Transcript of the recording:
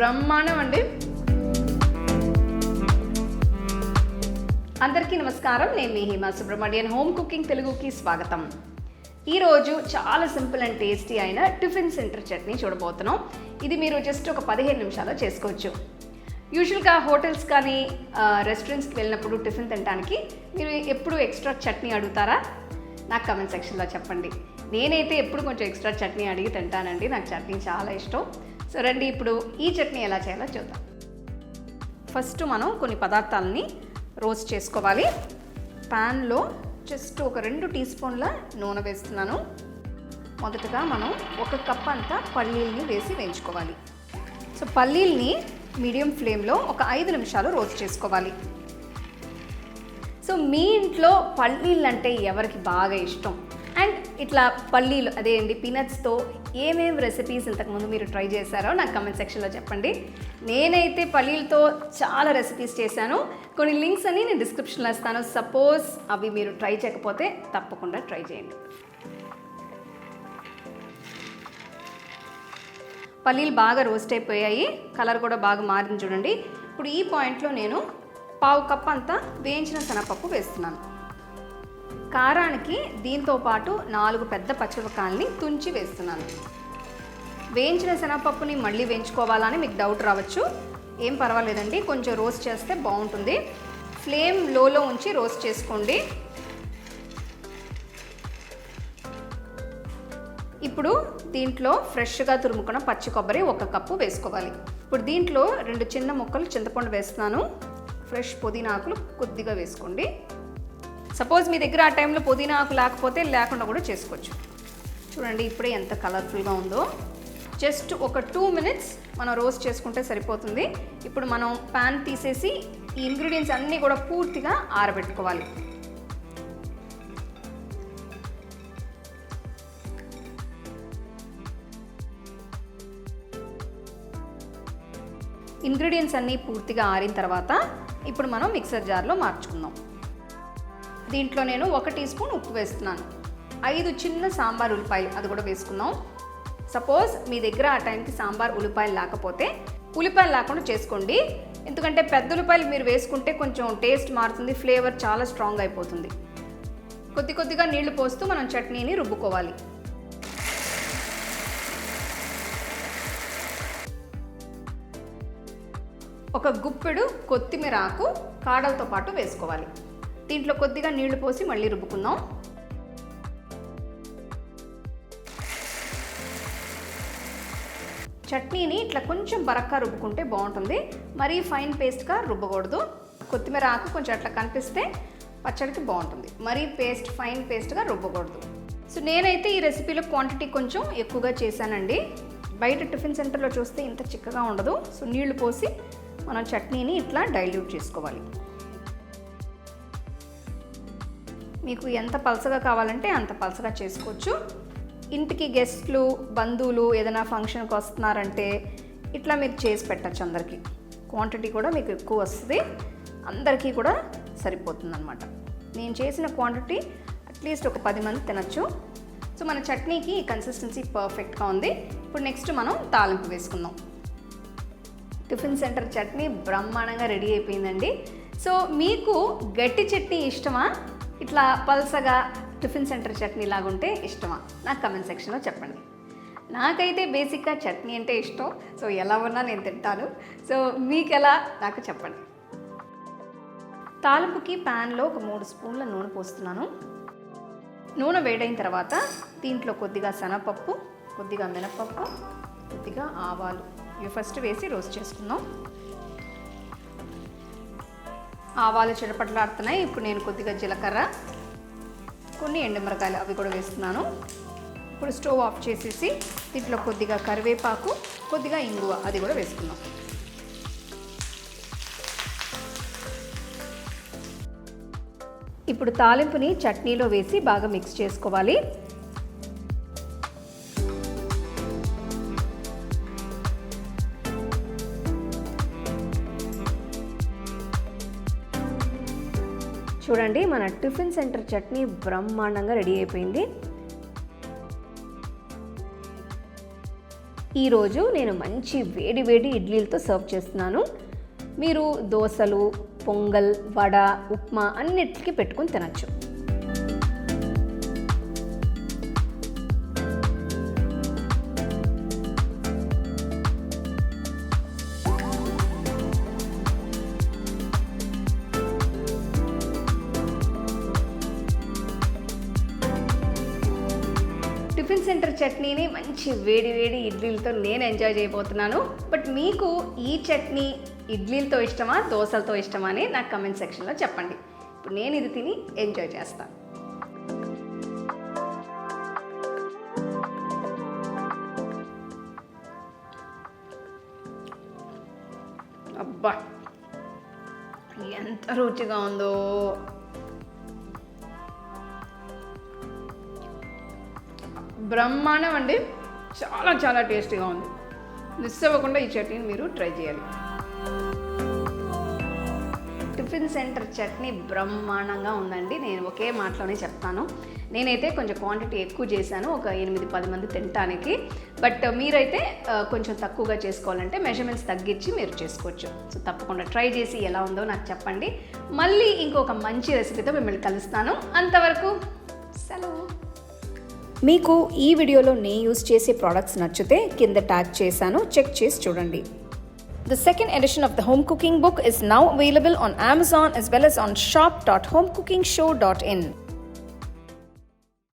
బ్రహ్మాండం అండి. అందరికీ నమస్కారం. నేను మీ హిమా సుబ్రహ్మణ్యన్. హోమ్ కుకింగ్ తెలుగుకి స్వాగతం. ఈరోజు చాలా సింపుల్ అండ్ టేస్టీ అయిన టిఫిన్ సెంటర్ చట్నీ చూడబోతున్నాం. ఇది మీరు జస్ట్ ఒక పదిహేను నిమిషాల్లో చేసుకోవచ్చు. యూజువల్గా హోటల్స్ కానీ రెస్టారెంట్స్కి వెళ్ళినప్పుడు టిఫిన్ తినడానికి మీరు ఎప్పుడు ఎక్స్ట్రా చట్నీ అడుగుతారా? నాకు కమెంట్ సెక్షన్లో చెప్పండి. నేనైతే ఎప్పుడు కొంచెం ఎక్స్ట్రా చట్నీ అడిగి తింటానండి. నాకు చట్నీ చాలా ఇష్టం. సో రండి ఇప్పుడు ఈ చట్నీ ఎలా చేయాలో చూద్దాం. ఫస్ట్ మనం కొన్ని పదార్థాలని రోస్ట్ చేసుకోవాలి. ప్యాన్లో జస్ట్ ఒక రెండు టీ స్పూన్ల నూనె వేస్తున్నాను. మొదటగా మనం ఒక కప్ అంతా పల్లీల్ని వేసి వేయించుకోవాలి. సో పల్లీల్ని మీడియం ఫ్లేమ్లో ఒక ఐదు నిమిషాలు రోస్ట్ చేసుకోవాలి. సో మీ ఇంట్లో పల్లీలు అంటే ఎవరికి బాగా ఇష్టం? అండ్ ఇట్లా పల్లీలు అదే అండి పీనట్స్తో ఏమేం రెసిపీస్ ఇంతకుముందు మీరు ట్రై చేశారో నాకు కమెంట్ సెక్షన్లో చెప్పండి. నేనైతే పల్లీలతో చాలా రెసిపీస్ చేశాను. కొన్ని లింక్స్ అని నేను డిస్క్రిప్షన్లో ఇస్తాను. సపోజ్ అవి మీరు ట్రై చేయకపోతే తప్పకుండా ట్రై చేయండి. పల్లీలు బాగా రోస్ట్ అయిపోయాయి. కలర్ కూడా బాగా మారింది చూడండి. ఇప్పుడు ఈ పాయింట్లో నేను పావు కప్ అంతా వేయించిన శనగపప్పు వేస్తున్నాను. కారానికి దీంతో పాటు నాలుగు పెద్ద పచ్చిమిరపకాయలని తుంచి వేస్తున్నాను. వేయించిన శనగపప్పుని మళ్ళీ వేయించుకోవాలని మీకు డౌట్ రావచ్చు. ఏం పర్వాలేదండి కొంచెం రోస్ట్ చేస్తే బాగుంటుంది. ఫ్లేమ్ లోలో ఉంచి రోస్ట్ చేసుకోండి. ఇప్పుడు దీంట్లో ఫ్రెష్గా తురుముకున్న పచ్చి కొబ్బరి ఒక కప్పు వేసుకోవాలి. ఇప్పుడు దీంట్లో రెండు చిన్న ముక్కలు చింతపండు వేస్తున్నాను. ఫ్రెష్ పుదీనా ఆకులు కొద్దిగా వేసుకోండి. సపోజ్ మీ దగ్గర ఆ టైంలో పుదీనా ఆకు లేకపోతే లేకుండా కూడా చేసుకోవచ్చు. చూడండి ఇప్పుడే ఎంత కలర్ఫుల్గా ఉందో. జస్ట్ ఒక టూ మినిట్స్ మనం రోస్ట్ చేసుకుంటే సరిపోతుంది. ఇప్పుడు మనం ప్యాన్ తీసేసి ఈ ఇంగ్రీడియంట్స్ అన్నీ కూడా పూర్తిగా ఆరబెట్టుకోవాలి. ఇంగ్రీడియంట్స్ అన్నీ పూర్తిగా ఆరిన తర్వాత ఇప్పుడు మనం మిక్సర్ జార్లో మార్చుకుందాం. దీంట్లో నేను ఒక టీ స్పూన్ ఉప్పు వేస్తున్నాను. ఐదు చిన్న సాంబార్ ఉల్లిపాయలు అది కూడా వేసుకుందాం. సపోజ్ మీ దగ్గర ఆ టైంకి సాంబార్ ఉల్లిపాయలు లేకపోతే ఉల్లిపాయలు లేకుండా చేసుకోండి. ఎందుకంటే పెద్ద ఉల్లిపాయలు మీరు వేసుకుంటే కొంచెం టేస్ట్ మారుతుంది ఫ్లేవర్ చాలా స్ట్రాంగ్ అయిపోతుంది. కొద్ది కొద్దిగా నీళ్ళు పోస్తూ మనం చట్నీని రుబ్బుకోవాలి. ఒక గుప్పెడు కొత్తిమీర ఆకు కాడలతో పాటు వేసుకోవాలి. దీంట్లో కొద్దిగా నీళ్ళు పోసి మళ్ళీ రుబ్బుకుందాం. చట్నీని ఇట్లా కొంచెం బరక్గా రుబ్బుకుంటే బాగుంటుంది. మరీ ఫైన్ పేస్ట్గా రుబ్బకూడదు. కొత్తిమీర ఆకు కొంచెం అట్లా కనిపిస్తే పచ్చడికి బాగుంటుంది. మరీ పేస్ట్ ఫైన్ పేస్ట్గా రుబ్బకూడదు. సో నేనైతే ఈ రెసిపీలో క్వాంటిటీ కొంచెం ఎక్కువగా చేశానండి. బయట టిఫిన్ సెంటర్లో చూస్తే ఇంత చిక్కగా ఉండదు. సో నీళ్ళు పోసి మనం చట్నీని ఇట్లా డైల్యూట్ చేసుకోవాలి. మీకు ఎంత పలసగా కావాలంటే అంత పలసగా చేసుకోవచ్చు. ఇంటికి గెస్ట్లు బంధువులు ఏదైనా ఫంక్షన్కి వస్తున్నారంటే ఇట్లా మీరు చేసి పెట్టచ్చు అందరికీ. క్వాంటిటీ కూడా మీకు ఎక్కువ వస్తుంది. అందరికీ కూడా సరిపోతుంది అనమాట నేను చేసిన క్వాంటిటీ అట్లీస్ట్ ఒక పది మంది తినచ్చు. సో మన చట్నీకి కన్సిస్టెన్సీ పర్ఫెక్ట్గా ఉంది. ఇప్పుడు నెక్స్ట్ మనం తాలింపు వేసుకుందాం. టిఫిన్ సెంటర్ చట్నీ బ్రహ్మాండంగా రెడీ అయిపోయిందండి. సో మీకు గట్టి చట్నీ ఇష్టమా? ఇట్లా పల్సగా టిఫిన్ సెంటర్ చట్నీ లాగుంటే ఇష్టమా? నాకు కమెంట్ సెక్షన్లో చెప్పండి. నాకైతే బేసిక్గా చట్నీ అంటే ఇష్టం. సో ఎలా ఉన్నా నేను తింటాను. సో మీకు ఎలా నాకు చెప్పండి. తాలింపుకి ప్యాన్లో ఒక మూడు స్పూన్ల నూనె పోస్తున్నాను. నూనె వేడైన తర్వాత దీంట్లో కొద్దిగా శనగపప్పు కొద్దిగా మినపప్పు కొద్దిగా ఆవాలు. ఇవి ఫస్ట్ వేసి రోస్ట్ చేసుకుందాం. ఆవాలు చిడపట్లాడుతున్నాయి ఇప్పుడు నేను కొద్దిగా జీలకర్ర కొన్ని ఎండుమిరకాయలు అవి కూడా వేస్తున్నాను. ఇప్పుడు స్టవ్ ఆఫ్ చేసేసి దీంట్లో కొద్దిగా కరివేపాకు కొద్దిగా ఇంగువ అది కూడా వేసుకుందాం. ఇప్పుడు తాలింపుని చట్నీలో వేసి బాగా మిక్స్ చేసుకోవాలి. చూడండి మన టిఫిన్ సెంటర్ చట్నీ బ్రహ్మాండంగా రెడీ అయిపోయింది. ఈరోజు నేను మంచి వేడి వేడి ఇడ్లీలతో సర్వ్ చేస్తున్నాను. మీరు దోశలు పొంగల్ వడ ఉప్మా అన్నిటికీ పెట్టుకొని తినచ్చు. టిఫిన్ సెంటర్ చట్నీని మంచి వేడి వేడి ఇడ్లీలతో నేను ఎంజాయ్ చేయబోతున్నాను. బట్ మీకు ఈ చట్నీ ఇడ్లీలతో ఇష్టమా దోశలతో ఇష్టమా అని నాకు కమెంట్ సెక్షన్లో చెప్పండి. ఇప్పుడు నేను ఇది తిని ఎంజాయ్ చేస్తాను అబ్బా ఎంత రుచిగా ఉందో. బ్రహ్మాండం అండి. చాలా చాలా టేస్టీగా ఉంది. మిస్ అవ్వకుండా ఈ చట్నీని మీరు ట్రై చేయాలి. టిఫిన్ సెంటర్ చట్నీ బ్రహ్మాండంగా ఉందండి. నేను ఒకే మాటలోనే చెప్తాను. నేనైతే కొంచెం క్వాంటిటీ ఎక్కువ చేశాను. ఒక ఎనిమిది పది మంది తినటానికి. బట్ మీరైతే కొంచెం తక్కువగా చేసుకోవాలంటే మెజర్మెంట్స్ తగ్గించి మీరు చేసుకోవచ్చు. సో తప్పకుండా ట్రై చేసి ఎలా ఉందో నాకు చెప్పండి. మళ్ళీ ఇంకొక మంచి రెసిపీతో మిమ్మల్ని కలుస్తాను. అంతవరకు సెలవు. మీకు ఈ వీడియోలో నేను యూస్ చేసే ప్రోడక్ట్స్ నచ్చితే కింద ట్యాగ్ చేశాను చెక్ చేసి చూడండి. The second edition of the home cooking book is now available on Amazon as well as on shop dot home cooking show dot in